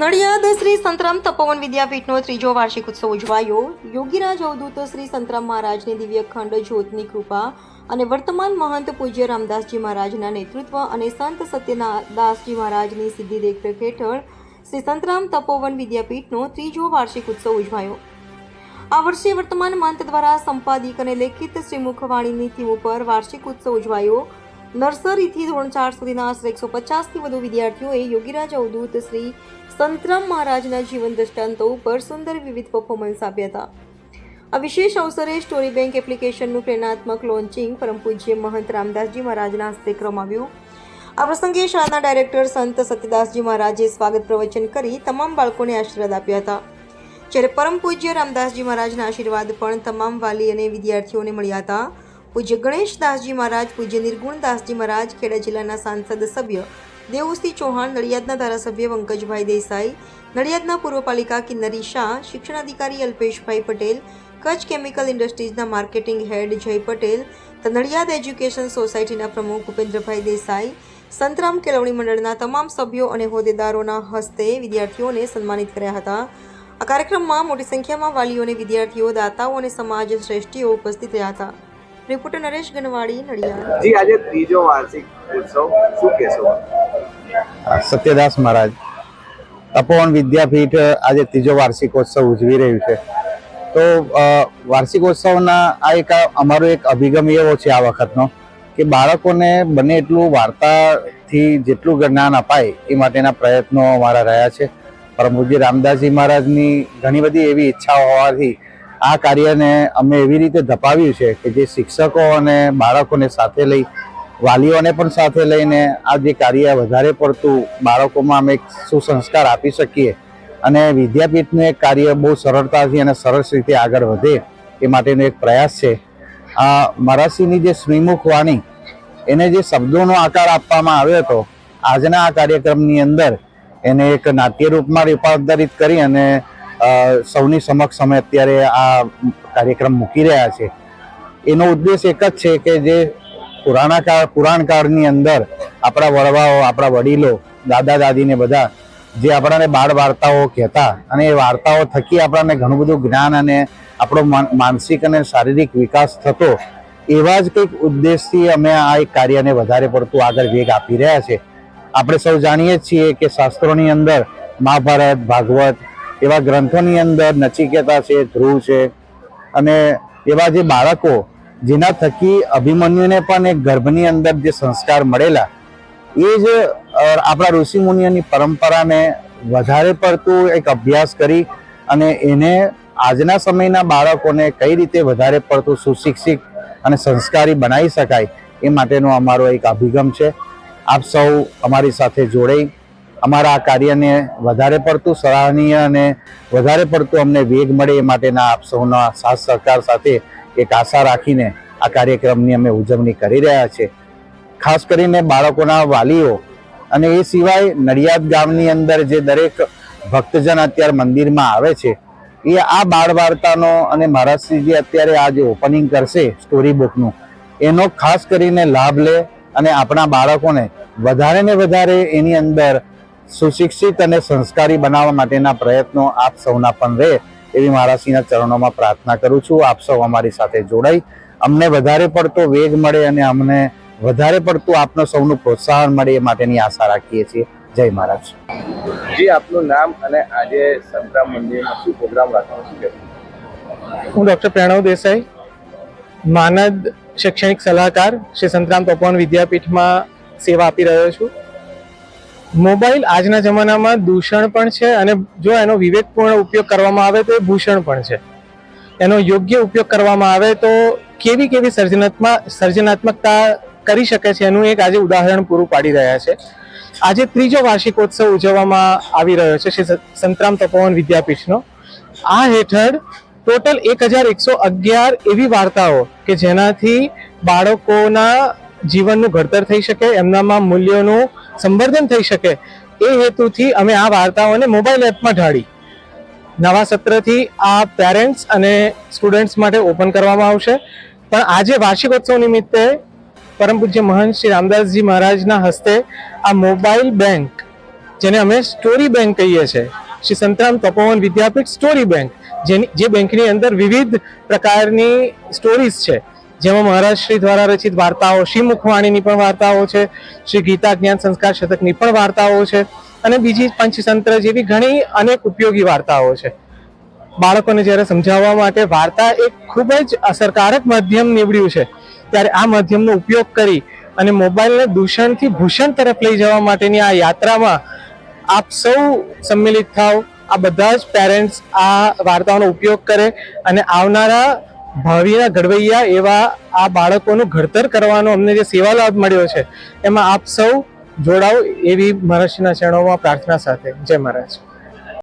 નડિયાદ શ્રી સંતરામ તપોવન વિદ્યાપીઠનો ત્રીજો વાર્ષિક ઉત્સવ ઉજવાયો. યોગીરાજ અવધૂત શ્રી સંતરામ મહારાજની દિવ્ય ખંડ, જ્યોતની કૃપા અને વર્તમાન મહંત પૂજ્ય રામદાસજી મહારાજના નેતૃત્વ અને સંત સત્યદાસજી મહારાજની સિદ્ધિ દેખરેખ હેઠળ શ્રી સંતરામ તપોવન વિદ્યાપીઠનો ત્રીજો વાર્ષિક ઉત્સવ ઉજવાયો. આ વર્ષે વર્તમાન મંત દ્વારા સંપાદિક અને લેખિત શ્રીમુખવાણીની થીમ ઉપર વાર્ષિક ઉત્સવ ઉજવાયો. નર્સરીથી ધોરણ ચાર સુધીના આશરે એકસો પચાસથી વધુ વિદ્યાર્થીઓએ યોગીરાજ અવધૂત શ્રી સંતરામ મહારાજના જીવન દ્રષ્ટાંતો ઉપર સુંદર વિવિધ પરફોર્મન્સ આપ્યા હતા. આ વિશેષ અવસરે સ્ટોરી બેંક એપ્લિકેશનનું પ્રેરણાત્મક લોન્ચિંગ પરમ પૂજ્ય મહંત રામદાસજી મહારાજના હસ્તે આવ્યું. આ પ્રસંગે શાળાના ડાયરેક્ટર સંત સત્યદાસજી મહારાજે સ્વાગત પ્રવચન કરી તમામ બાળકોને આશીર્વાદ આપ્યા હતા. જ્યારે પરમ પૂજ્ય રામદાસજી મહારાજના આશીર્વાદ પણ તમામ વાલી અને વિદ્યાર્થીઓને મળ્યા હતા. પૂજ્ય ગણેશદાસજી મહારાજ, પૂજ્ય નિર્ગુણદાસજી મહારાજ, ખેડા જિલ્લાના સાંસદ સભ્ય દેવુસિંહ ચૌહાણ, નડિયાદના ધારાસભ્ય પંકજભાઈ દેસાઈ, નડિયાદના પૂર્વ પાલિકા કિન્નરી શાહ, શિક્ષણાધિકારી અલ્પેશભાઈ પટેલ, કચ્છ કેમિકલ ઇન્ડસ્ટ્રીઝના marketing head Jay Patel Nadiad education સોસાયટીના પ્રમુખ ભૂપેન્દ્રભાઈ દેસાઈ, સંતરામ કેળવણી મંડળના તમામ સભ્યો અને હોદ્દેદારોના હસ્તે વિદ્યાર્થીઓને સન્માનિત કર્યા હતા. આ કાર્યક્રમમાં મોટી સંખ્યામાં વાલીઓ અને વિદ્યાર્થીઓ, દાતાઓ અને સમાજ શ્રેષ્ઠીઓ ઉપસ્થિત રહ્યા હતા. રિપોર્ટર નરેશ ગનવાડી નડિયાદ જી આજે ત્રીજો વાર્ષિક ઉત્સવ. શું કહેશો? સત્યદાસ મહારાજ. તપોવન વિદ્યાપીઠ આજે ત્રીજો વાર્ષિકોત્સવ ઉજવી રહ્યું છે. તો વાર્ષિકોત્સવના આ એક અમારો એક અભિગમ એવો છે આ વખતનો કે બાળકોને બને એટલું વાર્તાથી જેટલું જ્ઞાન અપાય એ માટેના પ્રયત્નો અમારા રહ્યા છે. પરમ પૂજ્ય રામદાસજી મહારાજની ઘણી બધી એવી ઈચ્છાઓ હોવાથી આ કાર્યને અમે એવી રીતે ધપાવ્યું છે કે જે શિક્ષકો અને બાળકોને સાથે લઈ, વાલીઓને પણ સાથે લઈને આ જે કાર્ય વધારે પડતું બાળકોમાં અમે એક સુસંસ્કાર આપી શકીએ અને વિદ્યાપીઠનું એક કાર્ય બહુ સરળતાથી અને સરસ રીતે આગળ વધે એ માટેનો એક પ્રયાસ છે. આ મરાસીની જે શ્રીમુખ વાણી, એને જે શબ્દોનો આકાર આપવામાં આવ્યો હતો, આજના આ કાર્યક્રમની અંદર એને એક નાટ્ય રૂપમાં રૂપાંતરિત કરી અને સૌની સમક્ષ અમે અત્યારે આ કાર્યક્રમ મૂકી રહ્યા છે. એનો ઉદ્દેશ એક જ છે કે જે પુરાણા કાળ પુરાણકાળની અંદર આપણા વડવાઓ, આપણા વડીલો, દાદા, દાદીને બધા જે આપણાને બાળ વાર્તાઓ કહેતા અને એ વાર્તાઓ થકી આપણને ઘણું બધું જ્ઞાન અને આપણો માનસિક અને શારીરિક વિકાસ થતો એવા જ કંઈક ઉદ્દેશથી અમે આ એક કાર્યને વધારે પડતું આગળ વેગ આપી રહ્યા છે. આપણે સૌ જાણીએ છીએ કે શાસ્ત્રોની અંદર મહાભારત, ભાગવત એવા ગ્રંથોની અંદર નચિકેતા છે, ધ્રુવ છે. અને એવા જે બાળકો જેના થકી અભિમન્યુને પણ એક ગર્ભની અંદર જે સંસ્કાર મળેલા, એ જ આપણા ઋષિ મુનિઓની પરંપરાને વધારે પડતું એક અભ્યાસ કરી અને એને આજના સમયના બાળકોને કઈ રીતે વધારે પડતું સુશિક્ષિત અને સંસ્કારી બનાવી શકાય એ માટેનો અમારો એક અભિગમ છે. આપ સૌ અમારી સાથે જોડાઈ. અમારા આ કાર્યને વધારે પડતું સરાહનીય અને વધારે પડતું અમને વેગ મળે એ માટેના આપ સૌના સાથ સહકાર સાથે એક આશા રાખીને આ કાર્યક્રમની અમે ઉજવણી કરી રહ્યા છીએ ખાસ કરીને બાળકોના વાલીઓ અને એ સિવાય નડિયાદ ગામની અંદર જે દરેક ભક્તજન અત્યારે મંદિરમાં આવે છે, એ આ બાળ વાર્તાનો અને મહારાજશ્રીજી અત્યારે આ જે ઓપનિંગ કરશે સ્ટોરી બુકનું એનો ખાસ કરીને લાભ લે અને આપણા બાળકોને વધારે ને વધારે એની અંદર સુશિક્ષિત અને સંસ્કારી બનાવવા માટેના પ્રયત્નો આપ સૌના પણ રહે એવી મહારાજશ્રીના ચરણોમાં પ્રાર્થના કરું છું. આપ સૌ અમારી સાથે જોડાઈ. અમને વધારે પડતો વેગ મળે અને અમને વધારે પડતું આપનો સૌનું પ્રોત્સાહન મળે એ માટેની આશા રાખીએ છીએ. જય મહારાજ. જી આપનું નામ અને આજે સંતરામ મંદિરમાં શું પ્રોગ્રામ રાખવાનો છે? હું ડૉક્ટર પ્રણવ દેસાઈ માનદ શૈક્ષણિક સલાહકાર શ્રી સંતરામ તપોવન વિદ્યાપીઠમાં સેવા આપી રહ્યો છું. મોબાઈલ આજના જમાનામાં દૂષણ પણ છે અને જો એનો વિવેકપૂર્ણ ઉપયોગ કરવામાં આવે તો એ ભૂષણ પણ છે. એનો યોગ્ય ઉપયોગ કરવામાં આવે તો કેવી કેવી સર્જનાત્મક સર્જનાત્મકતા કરી શકે છે એનું એક આજે ઉદાહરણ પૂરું પાડી રહ્યા છે. આજે ત્રીજો વાર્ષિકોત્સવ ઉજવવામાં આવી રહ્યો છે શ્રી સંતરામ તપોવન વિદ્યાપીઠનો. આ હેઠળ ટોટલ એક હજાર એકસો અગિયાર એવી વાર્તાઓ કે જેનાથી બાળકોના જીવનનું ઘડતર થઈ શકે, એમનામાં મૂલ્યોનું સંવર્ધન થઈ શકે એ હેતુથી અમે આ વાર્તાઓને મોબાઈલ એપમાં ઢાળી. નવા સત્રથી આ પેરેન્ટ્સ અને સ્ટુડન્ટ્સ માટે ઓપન કરવામાં આવશે. પણ આજે વાર્ષિકોત્સવ નિમિત્તે પરમ પૂજ્ય મહંત શ્રી રામદાસજી મહારાજના હસ્તે આ મોબાઈલ બેંક જેને અમે સ્ટોરી બેંક કહીએ છીએ, શ્રી સંતરામ તપોવન વિદ્યાપીઠ સ્ટોરી બેંક જેની જે બેંકની અંદર વિવિધ પ્રકારની સ્ટોરીઝ છે. જેમાં મહારાજ શ્રી દ્વારા રચિત વાર્તાઓ, શ્રી મુખવાણીની પણ વાર્તાઓ છે, શ્રી ગીતા જ્ઞાન સંસ્કાર શતકની પણ વાર્તાઓ છે, અને બીજી પંચતંત્ર જેવી ઘણી અનેક ઉપયોગી વાર્તાઓ છે. બાળકોને જ્યારે સમજાવવા માટે વાર્તા એક ખૂબ જ અસરકારક માધ્યમ નીવડ્યું છે, ત્યારે આ માધ્યમનો ઉપયોગ કરી અને મોબાઈલને દૂષણથી ભૂષણ તરફ લઈ જવા માટેની આ યાત્રામાં આપ સૌ સંમિલિત થાવ આ બધા જ પેરેન્ટ્સ આ વાર્તાઓનો ઉપયોગ કરે અને આવનારા ભાવિના ઘડવૈયા એવા આ બાળકોનું ઘડતર કરવાનો અમને જે સેવા લાભ મળ્યો છે, એમાં આપ સૌ જોડાઓ એવી મહારાષ્ટ્રના ચરણોમાં પ્રાર્થના સાથે. જય મહારાજ.